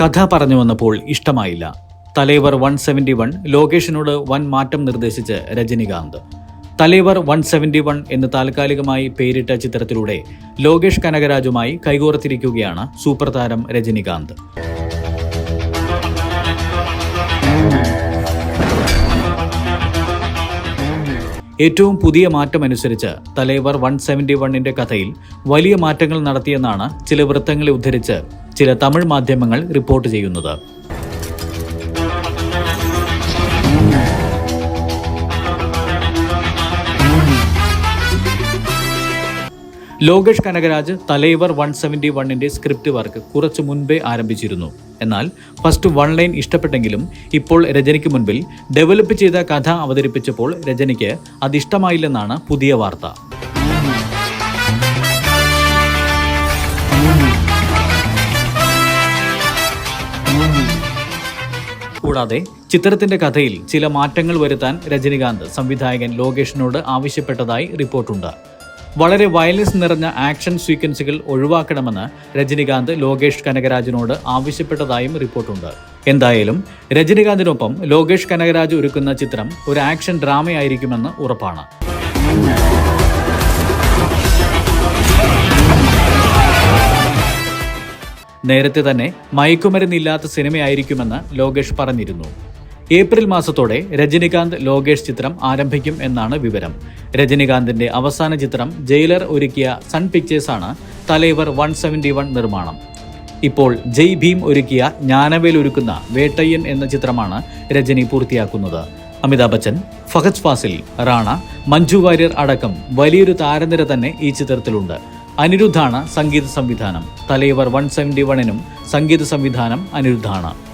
കഥ പറഞ്ഞു വന്നപ്പോൾ ഇഷ്ടമായില്ല. തലൈവർ വൺ സെവന്റി വൺ ലോകേഷിനോട് വൻ മാറ്റം നിർദ്ദേശിച്ച് Rajinikanth. Thalaivar one seventy one എന്ന് താൽക്കാലികമായി പേരിട്ട ചിത്രത്തിലൂടെ ലോകേഷ് കനകരാജുമായി കൈകോർത്തിരിക്കുകയാണ് സൂപ്പർ താരം രജനികാന്ത്. ഏറ്റവും പുതിയ മാറ്റമനുസരിച്ച് തലേവർ വൺ സെവന്റി വണ്ണിന്റെ കഥയിൽ വലിയ മാറ്റങ്ങൾ നടത്തിയെന്നാണ് ചില വൃത്തങ്ങളെ ഉദ്ധരിച്ച് ചില തമിഴ് മാധ്യമങ്ങൾ റിപ്പോർട്ട് ചെയ്യുന്നത്. ലോകേഷ് കനകരാജ് തലൈവർ വൺ സെവന്റി വണ്ണിന്റെ സ്ക്രിപ്റ്റ് വർക്ക് കുറച്ചു മുൻപേ ആരംഭിച്ചിരുന്നു. എന്നാൽ ഫസ്റ്റ് വൺ ലൈൻ ഇഷ്ടപ്പെട്ടെങ്കിലും ഇപ്പോൾ രജനിക്ക് മുൻപിൽ ഡെവലപ്പ് ചെയ്ത കഥ അവതരിപ്പിച്ചപ്പോൾ രജനിക്ക് അതിഷ്ടമായില്ലെന്നാണ് പുതിയ വാർത്ത. കൂടാതെ ചിത്രത്തിന്റെ കഥയിൽ ചില മാറ്റങ്ങൾ വരുത്താൻ രജനികാന്ത് സംവിധായകൻ ലോകേഷിനോട് ആവശ്യപ്പെട്ടതായി റിപ്പോർട്ടുണ്ട്. വളരെ വയലൻസ് നിറഞ്ഞ ആക്ഷൻ സീക്വൻസുകൾ ഒഴിവാക്കണമെന്ന് രജനികാന്ത് ലോകേഷ് കനകരാജിനോട് ആവശ്യപ്പെട്ടതായും റിപ്പോർട്ടുണ്ട്. എന്തായാലും രജനികാന്തിനൊപ്പം ലോകേഷ് കനകരാജ് ഒരുക്കുന്ന ചിത്രം ഒരു ആക്ഷൻ ഡ്രാമയായിരിക്കുമെന്ന് ഉറപ്പാണ്. നേരത്തെ തന്നെ മയക്കുമരുന്നില്ലാത്ത സിനിമയായിരിക്കുമെന്ന് ലോകേഷ് പറഞ്ഞിരുന്നു. ഏപ്രിൽ മാസത്തോടെ രജനികാന്ത് ലോകേഷ് ചിത്രം ആരംഭിക്കും എന്നാണ് വിവരം. രജനികാന്തിന്റെ അവസാന ചിത്രം ജയിലർ ഒരുക്കിയ സൺ പിക്ചേഴ്സാണ് തലൈവർ വൺ സെവന്റി വൺ നിർമ്മാണം. ഇപ്പോൾ ജയ് ഭീം ഒരുക്കിയ ജ്ഞാനവേൽ ഒരുക്കുന്ന വേട്ടയ്യൻ എന്ന ചിത്രമാണ് രജനി പൂർത്തിയാക്കുന്നത്. അമിതാഭ് ബച്ചൻ ഫഹദ് ഫാസിൽ റാണ മഞ്ജു വാര്യർ അടക്കം വലിയൊരു താരനിര തന്നെ ഈ ചിത്രത്തിലുണ്ട്. അനിരുദ്ധാണ് സംഗീത സംവിധാനം. തലൈവർ വൺ സെവന്റി വണ്ണിനും സംഗീത സംവിധാനം അനിരുദ്ധാണ്.